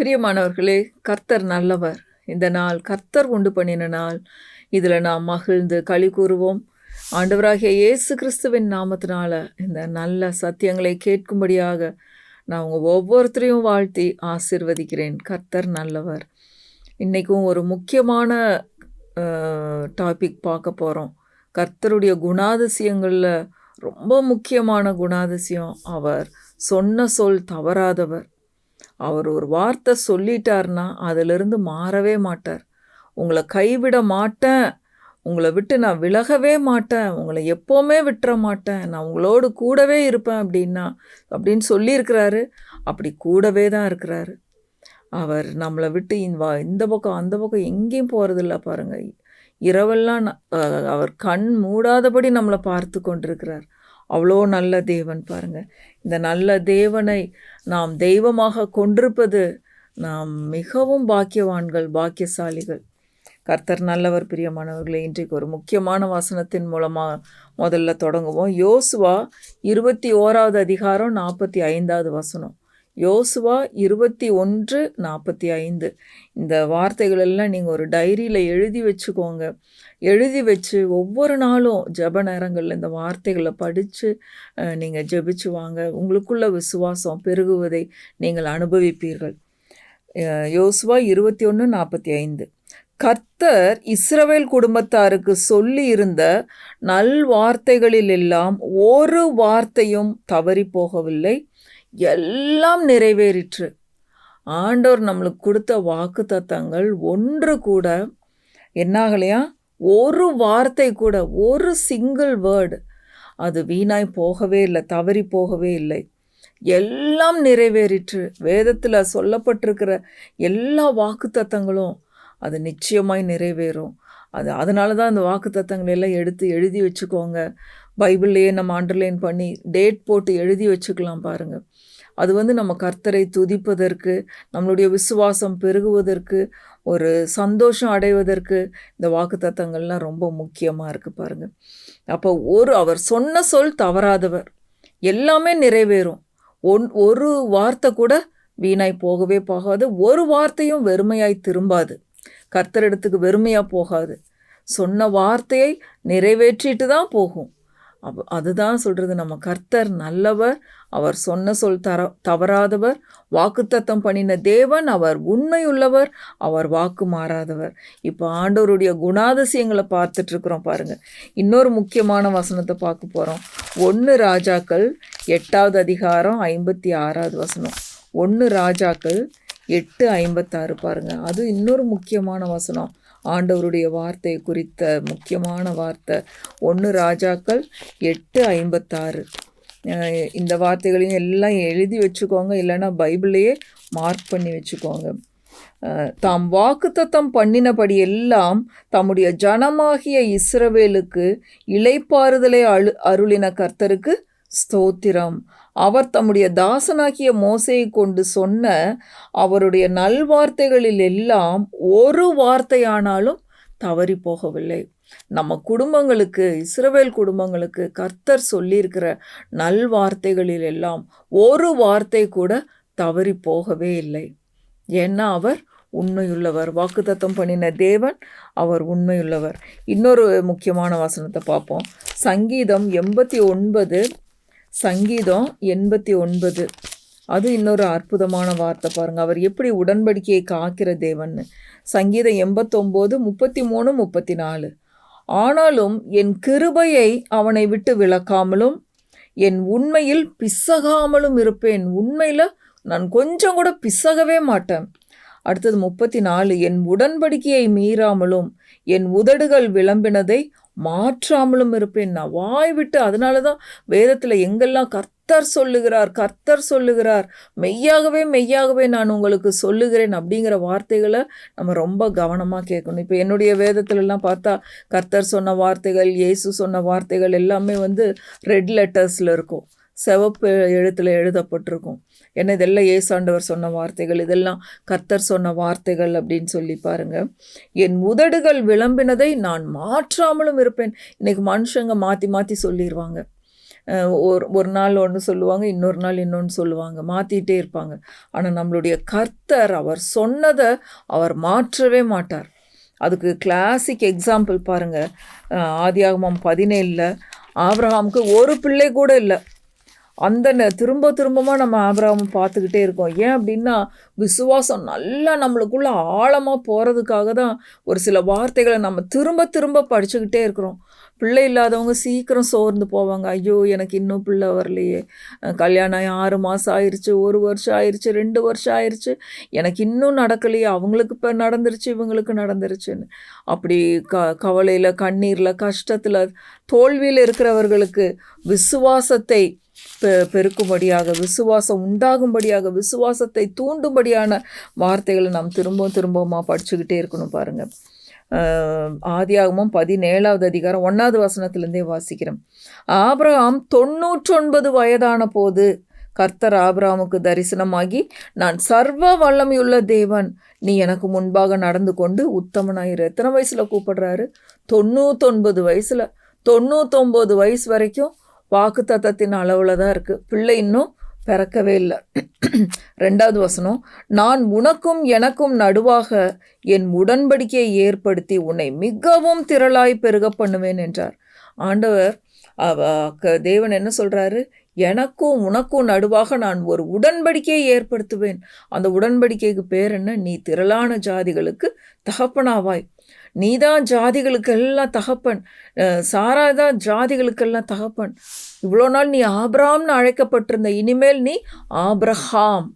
பிரியமானவர்களே கர்த்தர் நல்லவர். இந்த நாள் கர்த்தர் உண்டு பண்ணின நாள். இதில் நாம் மகிழ்ந்து களி கூறுவோம். ஆண்டவராகிய இயேசு கிறிஸ்துவின் நாமத்தினால இந்த நல்ல சத்தியங்களை கேட்கும்படியாக நான் உங்கள் ஒவ்வொருத்தரையும் வாழ்த்தி ஆசிர்வதிக்கிறேன். கர்த்தர் நல்லவர். இன்றைக்கும் ஒரு முக்கியமான டாபிக் பார்க்க போகிறோம் கர்த்தருடைய குணாதிசயங்களில் ரொம்ப முக்கியமான குணாதிசயம். அவர் சொன்ன சொல் தவறாதவர். அவர் ஒரு வார்த்தை சொல்லிட்டார்னா அதிலிருந்து மாறவே மாட்டார். உங்களை கைவிட மாட்டேன். உங்களை விட்டு நான் விலகவே மாட்டேன். உங்களை எப்போவுமே விட்டுற மாட்டேன். நான் உங்களோடு கூடவே இருப்பேன் அப்படின்னா அப்படின்னு சொல்லியிருக்கிறாரு. அப்படி கூடவே தான் இருக்கிறாரு. அவர் நம்மளை விட்டு இந்த இந்த பக்கம் அந்த பக்கம் எங்கேயும் போகிறதில்ல பாருங்கள் இரவெல்லாம் அவர் கண் மூடாதபடி நம்மளை பார்த்து கொண்டிருக்கிறார். அவ்வளோ நல்ல தேவன் பாருங்கள் இந்த நல்ல தேவனை நாம் தெய்வமாக கொண்டிருப்பது நாம் மிகவும் பாக்கியவான்கள் பாக்கியசாலிகள். கர்த்தர் நல்லவர் பிரியமானவர்களே இன்றைக்கு ஒரு முக்கியமான வசனத்தின் மூலமாக முதல்ல தொடங்குவோம். யோசுவா இருபத்தி ஓராவது அதிகாரம் நாற்பத்தி ஐந்தாவது வசனம். யோசுவா இருபத்தி ஒன்று நாற்பத்தி ஐந்து. இந்த வார்த்தைகளெல்லாம் நீங்கள் ஒரு டைரியில் எழுதி வச்சுக்கோங்க. எழுதி வச்சு ஒவ்வொரு நாளும் ஜப நேரங்களில் இந்த வார்த்தைகளை படித்து நீங்கள் ஜெபிச்சு வாங்க. உங்களுக்குள்ள விசுவாசம் பெருகுவதை நீங்கள் அனுபவிப்பீர்கள். யோசுவா இருபத்தி ஒன்று நாற்பத்தி ஐந்து. கர்த்தர் இஸ்ரவேல் குடும்பத்தாருக்கு சொல்லி இருந்த நல் வார்த்தைகளில் எல்லாம் ஒரு வார்த்தையும் தவறி போகவில்லை. எல்லாம் நிறைவேறிற்று. ஆண்டோர் நம்மளுக்கு கொடுத்த வாக்கு தத்தங்கள் ஒன்று கூட என்னாகலையா? ஒரு வார்த்தை கூட ஒரு சிங்கிள் வேர்டு அது வீணாய் போகவே இல்லை தவறி போகவே இல்லை. எல்லாம் நிறைவேறிற்று. வேதத்தில் சொல்லப்பட்டிருக்கிற எல்லா வாக்கு தத்தங்களும் அது நிச்சயமாய் நிறைவேறும். அது அதனால தான் அந்த வாக்கு தத்தங்களை எல்லாம் எடுத்து எழுதி வச்சுக்கோங்க. பைபிள்லேயே நம்ம அண்டர்லைன் பண்ணி டேட் போட்டு எழுதி வச்சுக்கலாம் பாருங்கள் அது வந்து நம்ம கர்த்தரை துதிப்பதற்கு நம்மளுடைய விசுவாசம் பெருகுவதற்கு ஒரு சந்தோஷம் அடைவதற்கு இந்த வாக்கு தத்தங்கள்லாம் ரொம்ப முக்கியமாக இருக்குது பாருங்கள் அப்போ ஒரு அவர் சொன்ன சொல் தவறாதவர். எல்லாமே நிறைவேறும். ஒன் ஒரு வார்த்தை கூட வீணாய் போகவே போகாது. ஒரு வார்த்தையும் வெறுமையாய் திரும்பாது. கர்த்தரிடத்துக்கு வெறுமையாக போகாது. சொன்ன வார்த்தையை நிறைவேற்றிட்டு தான் போகும். அப்போ அதுதான் சொல்கிறது நம்ம கர்த்தர் நல்லவர் அவர் சொன்ன சொல் தர தவறாதவர். வாக்குத்தத்தம் பண்ணின தேவன் அவர் உண்மையுள்ளவர் அவர் வாக்கு மாறாதவர். இப்போ ஆண்டவருடைய குணாதிசயங்களை பார்த்துட்ருக்குறோம் பாருங்கள் இன்னொரு முக்கியமான வசனத்தை பார்க்க போகிறோம் ஒன்று ராஜாக்கள் எட்டாவது அதிகாரம் ஐம்பத்தி ஆறாவது வசனம். ஒன்று ராஜாக்கள் எட்டு ஐம்பத்தாறு பாருங்கள் அது இன்னொரு முக்கியமான வசனம். ஆண்டவருடைய வார்த்தை குறித்த முக்கியமான வார்த்தை. ஒன்று ராஜாக்கள் எட்டு ஐம்பத்தாறு. இந்த வார்த்தைகளையும் எல்லாம் எழுதி வச்சுக்கோங்க. இல்லைன்னா பைபிளையே மார்க் பண்ணி வச்சுக்கோங்க. தாம் வாக்குத்தத்தம் பண்ணினபடி எல்லாம் தம்முடைய ஜனமாகிய இஸ்ரவேலுக்கு இலைப்பாறுதலை அழு அருளின கர்த்தருக்கு ஸ்தோத்திரம். அவர் தம்முடைய தாசனாகிய மோசையை கொண்டு சொன்ன அவருடைய நல்வார்த்தைகளில் எல்லாம் ஒரு வார்த்தையானாலும் தவறி போகவில்லை. நம்ம குடும்பங்களுக்கு இஸ்ரவேல் குடும்பங்களுக்கு கர்த்தர் சொல்லியிருக்கிற நல்வார்த்தைகளில் எல்லாம் ஒரு வார்த்தை கூட தவறி போகவே இல்லை. ஏன்னா அவர் உண்மையுள்ளவர். வாக்குத்தத்தம் பண்ணின தேவன் அவர் உண்மையுள்ளவர். இன்னொரு முக்கியமான வசனத்தை பார்ப்போம். சங்கீதம் எண்பத்தி ஒன்பது சங்கீதம் எண்பத்தி ஒன்பது. அது இன்னொரு அற்புதமான வார்த்தை பாருங்கள் அவர் எப்படி உடன்படிக்கையை காக்கிற தேவன்னு. சங்கீதம் எண்பத்தொம்போது முப்பத்தி மூணு முப்பத்தி நாலு. ஆனாலும் என் கிருபையை அவனை விட்டு விளக்காமலும் என் உண்மையில் பிசகாமலும் இருப்பேன். உண்மையில் நான் கொஞ்சம் கூட பிசகவே மாட்டேன். அடுத்தது முப்பத்தி நாலு. என் உடன்படிக்கையை மீறாமலும் என் உதடுகள் விளம்பினதை மாற்றாமலும் இருப்பேன். நான் வாய் விட்டு அதனால தான் வேதத்தில் எங்கெல்லாம் கர்த்தர் சொல்லுகிறார் கர்த்தர் சொல்லுகிறார் மெய்யாகவே மெய்யாகவே நான் உங்களுக்கு சொல்லுகிறேன் அப்படிங்கிற வார்த்தைகளை நம்ம ரொம்ப கவனமாக கேட்கணும். இப்போ என்னுடைய வேதத்துலலாம் பார்த்தா கர்த்தர் சொன்ன வார்த்தைகள் இயேசு சொன்ன வார்த்தைகள் எல்லாமே வந்து ரெட் லெட்டர்ஸில் இருக்கும். சிவப்பு எழுத்தில் எழுதப்பட்டிருக்கும். ஏன்னா இதெல்லாம் ஏசாண்டவர் சொன்ன வார்த்தைகள் இதெல்லாம் கர்த்தர் சொன்ன வார்த்தைகள் அப்படின்னு சொல்லி பாருங்கள் என் உதடுகள் விளம்பினதை நான் மாற்றாமலும் இருப்பேன். இன்றைக்கி மனுஷங்க மாற்றி மாற்றி சொல்லிடுவாங்க ஒரு ஒரு நாள் ஒன்று சொல்லுவாங்க இன்னொரு நாள் இன்னொன்று சொல்லுவாங்க. மாற்றிட்டே இருப்பாங்க. ஆனால் நம்மளுடைய கர்த்தர் அவர் சொன்னதை அவர் மாற்றவே மாட்டார். அதுக்கு கிளாசிக் எக்ஸாம்பிள் பாருங்கள் ஆதியாகமம் பதினேழில் ஆப்ரஹாமுக்கு ஒரு பிள்ளை கூட இல்லை. அந்த திரும்ப திரும்பமாக நம்ம ஆபிரகாம் பார்த்துக்கிட்டே இருக்கோம். ஏன் அப்படின்னா விசுவாசம் நல்லா நம்மளுக்குள்ள ஆழமாக போகிறதுக்காக தான் ஒரு சில வார்த்தைகளை நம்ம திரும்ப திரும்ப படிச்சுக்கிட்டே இருக்கிறோம். பிள்ளை இல்லாதவங்க சீக்கிரம் சோர்ந்து போவாங்க. ஐயோ எனக்கு இன்னும் பிள்ளை வரலையே. கல்யாணம் ஆகி ஆறு மாதம் ஆயிடுச்சு ஒரு வருஷம் ஆயிடுச்சு ரெண்டு வருஷம் ஆயிடுச்சு எனக்கு இன்னும் நடக்கலையே. அவங்களுக்கு இப்போ நடந்துருச்சு இவங்களுக்கு நடந்துருச்சுன்னு. அப்படி க கவலையில் கண்ணீரில் கஷ்டத்தில் தோல்வியில் இருக்கிறவர்களுக்கு விசுவாசத்தை பெ பெருக்கும்படியாக விசுவாசம் உண்டாகும்படியாக விசுவாசத்தை தூண்டும்படியான வார்த்தைகளை நாம் திரும்பவும் திரும்பவுமா படிச்சுக்கிட்டே இருக்கணும் பாருங்கள் ஆதியாகமும் பதினேழாவது அதிகாரம் ஒன்றாவது வசனத்திலேருந்தே வாசிக்கிறோம். ஆபிரகாம் தொண்ணூற்றொன்பது வயதான போது கர்த்தர் ஆபிராமுக்கு தரிசனமாகி நான் சர்வ வல்லமையுள்ள தேவன் நீ எனக்கு முன்பாக நடந்து கொண்டு உத்தமனாயிரு. எத்தனை வயசில் கூப்பிடுறாரு? தொண்ணூத்தொன்பது வயசில். தொண்ணூத்தொம்பது வயசு வரைக்கும் வாக்கு தத்தத்தின் அளவில் தான் இருக்குது பிள்ளை இன்னும் பிறக்கவே இல்லை. ரெண்டாவது வசனம் நான் உனக்கும் எனக்கும் நடுவாக என் உடன்படிக்கையை ஏற்படுத்தி உன்னை மிகவும் திரளாய் பெருக பண்ணுவேன் என்றார். ஆண்டவர் தேவன் என்ன சொல்கிறாரு எனக்கும் உனக்கும் நடுவாக நான் ஒரு உடன்படிக்கையை ஏற்படுத்துவேன். அந்த உடன்படிக்கைக்கு பேர் என்ன? நீ திரளான ஜாதிகளுக்கு தகப்பனாவாய். நீதான் ஜாதிகளுக்கெல்லாம் தகப்பன். சாரா தான் ஜாதிகளுக்கெல்லாம் தகப்பன். இவ்வளோ நாள் நீ ஆப்ராம்னு அழைக்கப்பட்டிருந்த இனிமேல் நீ ஆப்ரஹாம்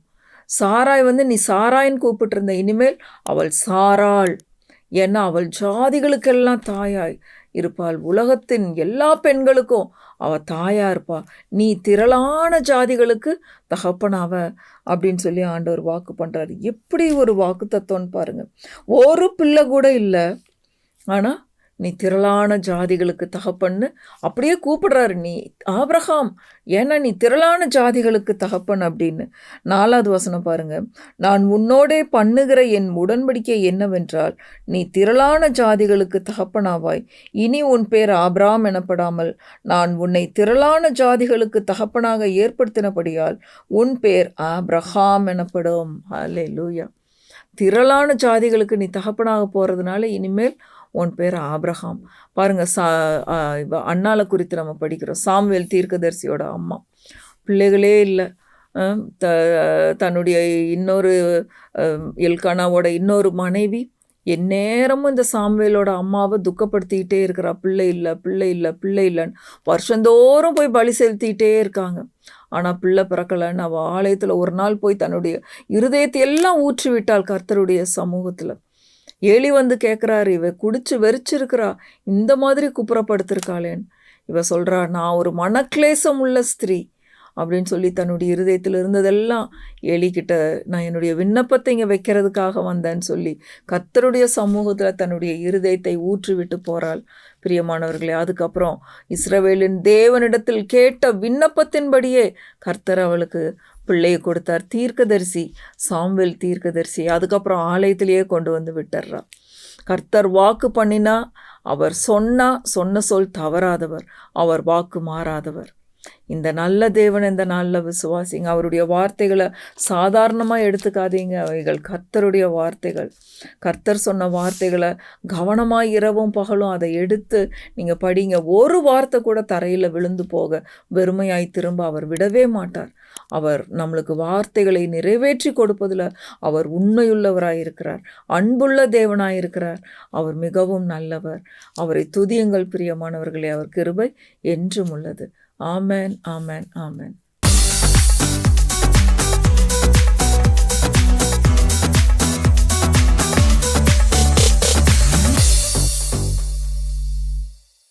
சாராய் வந்து நீ சாராயின்னு கூப்பிட்டிருந்த இனிமேல் அவள் சாராள். ஏன்னா அவள் ஜாதிகளுக்கெல்லாம் தாயாய் இருப்பாள். உலகத்தின் எல்லா பெண்களுக்கும் அவ தாயா இருப்பா. நீ திரளான ஜாதிகளுக்கு தகப்பனாவ அப்படின்னு சொல்லி ஆண்டவர் வாக்கு பண்றாரு. எப்படி ஒரு வாக்கு தத்துவம்னு பாருங்க. ஒரு பிள்ளை கூட இல்லை. ஆனால் நீ திரளான ஜாதிகளுக்கு தகப்பன்னு அப்படியே கூப்பிடுறாரு. நீ ஆப்ரஹாம் ஏன்னா நீ திரளான ஜாதிகளுக்கு தகப்பன் அப்படின்னு. நாலாவது வசனம் பாருங்க. நான் உன்னோடே பண்ணுகிற என் உடன்படிக்கை என்னவென்றால் நீ திரளான ஜாதிகளுக்கு தகப்பனாவாய். இனி உன் பேர் ஆப்ராம் எனப்படாமல் நான் உன்னை திரளான ஜாதிகளுக்கு தகப்பனாக ஏற்படுத்தினபடியால் உன் பேர் ஆப்ரஹாம் எனப்படும். ஹலே லூயா திரளான ஜாதிகளுக்கு நீ தகப்பனாக போகிறதுனால இனிமேல் உன் பேர் ஆப்ரஹாம் பாருங்க சா ஆ, இவ குறித்து நம்ம படிக்கிறோம். சாம்வேல் தீர்க்கதரிசியோட அம்மா. பிள்ளைகளே இல்லை. த தன்னுடைய இன்னொரு எல்கானாவோட இன்னொரு மனைவி. எந்நேரமும் இந்த சாம்வேலோட அம்மாவை துக்கப்படுத்திக்கிட்டே இருக்கிறா. பிள்ளை இல்லை பிள்ளை இல்லை பிள்ளை இல்லைன்னு. வருஷந்தோறும் போய் பலி செலுத்திக்கிட்டே இருக்காங்க. ஆனால் பிள்ளை பிறக்கலைன்னு அவள் ஆலயத்தில் ஒரு நாள் போய் தன்னுடைய இருதயத்தை எல்லாம் ஊற்றி விட்டாள் கர்த்தருடைய சமூகத்தில். ஏலி வந்து கேட்குறாரு இவ குடிச்சு வெறிச்சிருக்கிறா இந்த மாதிரி குப்புறப்படுத்திருக்காளேன்னு இவ சொல்கிறா நான் ஒரு மனக்லேசம் உள்ள ஸ்திரீ அப்படின்னு சொல்லி தன்னுடைய இருதயத்தில் இருந்ததெல்லாம் எலிக்கிட்ட நான் என்னுடைய விண்ணப்பத்தை இங்கே வைக்கிறதுக்காக வந்தேன்னு சொல்லி கர்த்தருடைய சமூகத்தில் தன்னுடைய இருதயத்தை ஊற்றிவிட்டு போகிறாள் பிரியமானவர்களே அதுக்கப்புறம் இஸ்ரவேலின் தேவனிடத்தில் கேட்ட விண்ணப்பத்தின்படியே கர்த்தர் அவளுக்கு பிள்ளையை கொடுத்தார். தீர்க்கதரிசி சாம்வேல் தீர்க்கதரிசி அதுக்கப்புறம் ஆலயத்திலேயே கொண்டு வந்து விட்டுறா கர்த்தர் வாக்கு பண்ணினா அவர் சொன்னா சொன்ன சொல் தவறாதவர். அவர் வாக்கு மாறாதவர். இந்த நல்ல தேவன் இந்த நல்ல விசுவாசிங்க. அவருடைய வார்த்தைகளை சாதாரணமாக எடுத்துக்காதீங்க. அவைகள் கர்த்தருடைய வார்த்தைகள். கர்த்தர் சொன்ன வார்த்தைகளை கவனமாக இரவும் பகலும் அதை எடுத்து நீங்கள் படிங்க. ஒரு வார்த்தை கூட தரையில் விழுந்து போக வெறுமையாய் திரும்ப அவர் விடவே மாட்டார். அவர் நம்மளுக்கு வார்த்தைகளை நிறைவேற்றி கொடுப்பதில் அவர் உண்மையுள்ளவராக இருக்கிறார். அன்புள்ள தேவனாக இருக்கிறார். அவர் மிகவும் நல்லவர். அவரை துதியுங்கள் பிரியமானவர்களே. அவர் கிருபை என்றும் உள்ளது. ஆமென் ஆமென் ஆமென்